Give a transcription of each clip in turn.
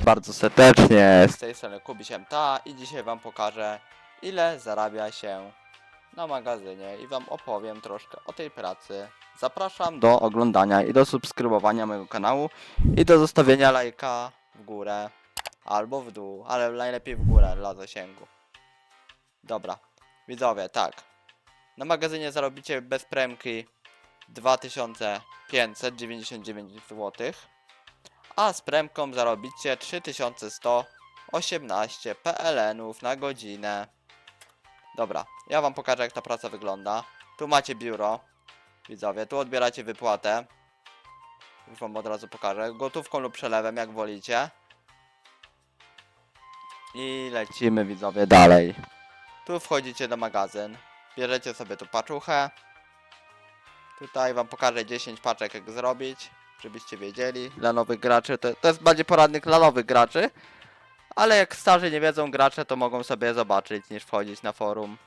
Bardzo serdecznie, z tej strony Kubisiem Ta i dzisiaj wam pokażę ile zarabia się na magazynie i wam opowiem troszkę o tej pracy. Zapraszam do oglądania i do subskrybowania mojego kanału i do zostawienia lajka w górę albo w dół, ale najlepiej w górę dla zasięgu. Dobra, widzowie, tak. Na magazynie zarobicie bez premki 2599 zł a z premką zarobicie 3118 PLN-ów na godzinę. Dobra, ja wam pokażę jak ta praca wygląda. Tu macie biuro, widzowie, tu odbieracie wypłatę. Już wam od razu pokażę, gotówką lub przelewem, jak wolicie. I lecimy, widzowie, dalej. Tu wchodzicie do magazyn, bierzecie sobie tu paczuchę. Tutaj wam pokażę 10 paczek jak zrobić żebyście wiedzieli. Dla nowych graczy to, to jest bardziej poradnik dla nowych graczy. Ale jak starzy nie wiedzą gracze, to mogą sobie zobaczyć niż wchodzić na forum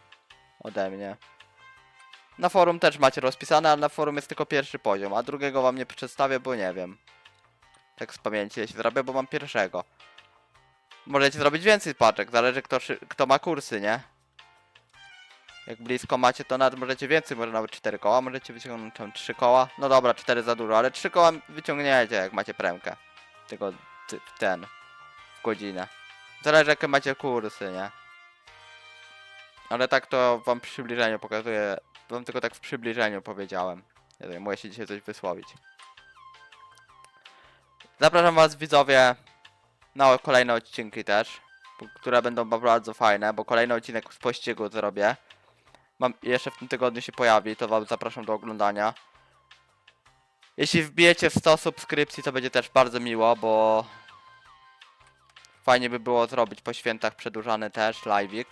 ode mnie. Na forum też macie rozpisane, ale na forum jest tylko pierwszy poziom, a drugiego wam nie przedstawię, bo nie wiem. Tak z pamięci jeśli zrobię, bo mam pierwszego. Możecie zrobić więcej paczek, zależy kto, kto ma kursy, nie? Jak blisko macie, to nawet możecie więcej, może nawet 4 koła, możecie wyciągnąć tam 3 koła. No dobra, 4 za dużo, ale 3 koła wyciągniecie, jak macie premkę. Tylko ty, ten, w godzinę. Zależy jakie macie kursy, nie? Ale tak to wam w przybliżeniu pokazuję, wam tylko tak w przybliżeniu powiedziałem. Ja muszę się dzisiaj coś wysłowić. Zapraszam was widzowie na kolejne odcinki też, które będą bardzo fajne, bo kolejny odcinek z pościgu zrobię mam, jeszcze w tym tygodniu się pojawi, to wam zapraszam do oglądania. Jeśli wbijecie 100 subskrypcji, to będzie też bardzo miło, bo fajnie by było zrobić po świętach przedłużany też live'ik.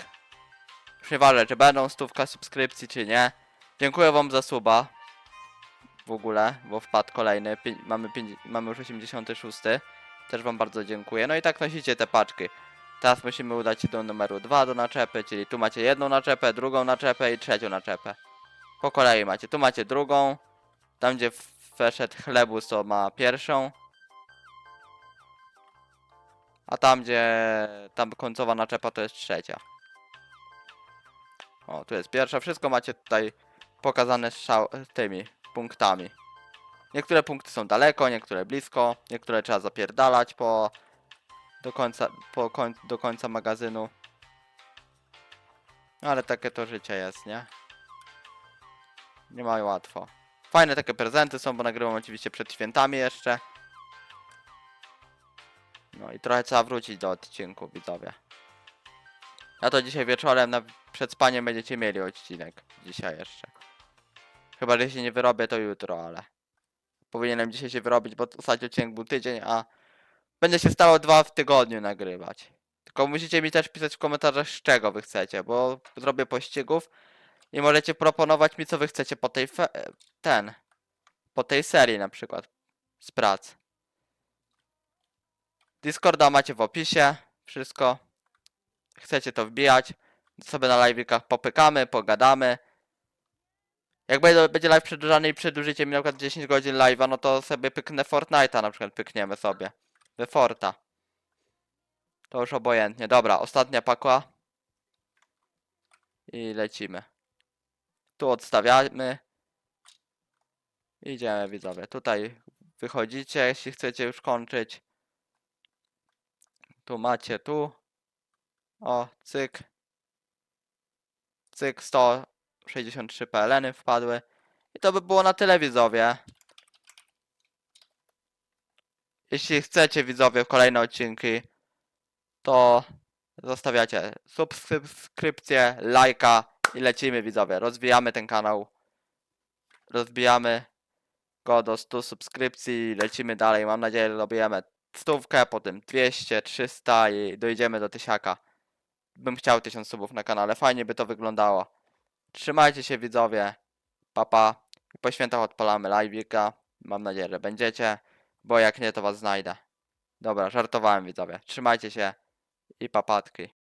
Już nieważne, czy będą stówka subskrypcji, czy nie. Dziękuję wam za suba. W ogóle, bo wpadł kolejny. Pię mamy, mamy już 86. Też wam bardzo dziękuję. No i tak nosicie te paczki. Teraz musimy udać się do numeru 2 do naczepy, czyli tu macie jedną naczepę, drugą naczepę i trzecią naczepę. Po kolei macie, tu macie drugą, tam gdzie weszedł chlebus to ma pierwszą. A tam gdzie tam końcowa naczepa to jest trzecia. O, tu jest pierwsza, wszystko macie tutaj pokazane strzał, tymi punktami. Niektóre punkty są daleko, niektóre blisko, niektóre trzeba zapierdalać po do końca, po koń, do końca magazynu. No ale takie to życie jest, nie? Nie ma łatwo. Fajne takie prezenty są, bo nagrywam oczywiście przed świętami jeszcze. No i trochę trzeba wrócić do odcinku, widzowie. A to dzisiaj wieczorem na, przed spaniem będziecie mieli odcinek. Dzisiaj jeszcze. Chyba, że się nie wyrobię, to jutro, ale... Powinienem dzisiaj się wyrobić, bo ostatni odcinek był tydzień, a Będę się stało dwa w tygodniu nagrywać. Tylko musicie mi też pisać w komentarzach z czego wy chcecie, bo zrobię pościgów i możecie proponować mi co wy chcecie po tej ten po tej serii na przykład z prac. Discorda macie w opisie, wszystko. Chcecie to wbijać, sobie na live'ikach popykamy, pogadamy. Jak będzie live przedłużany i przedłużycie mi na przykład 10 godzin live'a, no to sobie pyknę Fortnite'a na przykład pykniemy sobie. We Forta. To już obojętnie. Dobra, ostatnia pakła. I lecimy. Tu odstawiamy. Idziemy widzowie. Tutaj wychodzicie, jeśli chcecie już kończyć. Tu macie tu. O, cyk. Cyk, 163 PLN wpadły. I to by było na tyle widzowie. Jeśli chcecie widzowie kolejne odcinki, to zostawiacie subskrypcję, lajka i lecimy widzowie. Rozwijamy ten kanał. Rozbijamy go do 100 subskrypcji, lecimy dalej. Mam nadzieję, że dobijemy stówkę, potem 200, 300 i dojdziemy do tysiaka. Bym chciał 1000 subów na kanale, fajnie by to wyglądało. Trzymajcie się widzowie, papa. I po świętach odpalamy live'ika. Mam nadzieję, że będziecie. Bo jak nie, to was znajdę. Dobra, żartowałem widzowie. Trzymajcie się i papatki.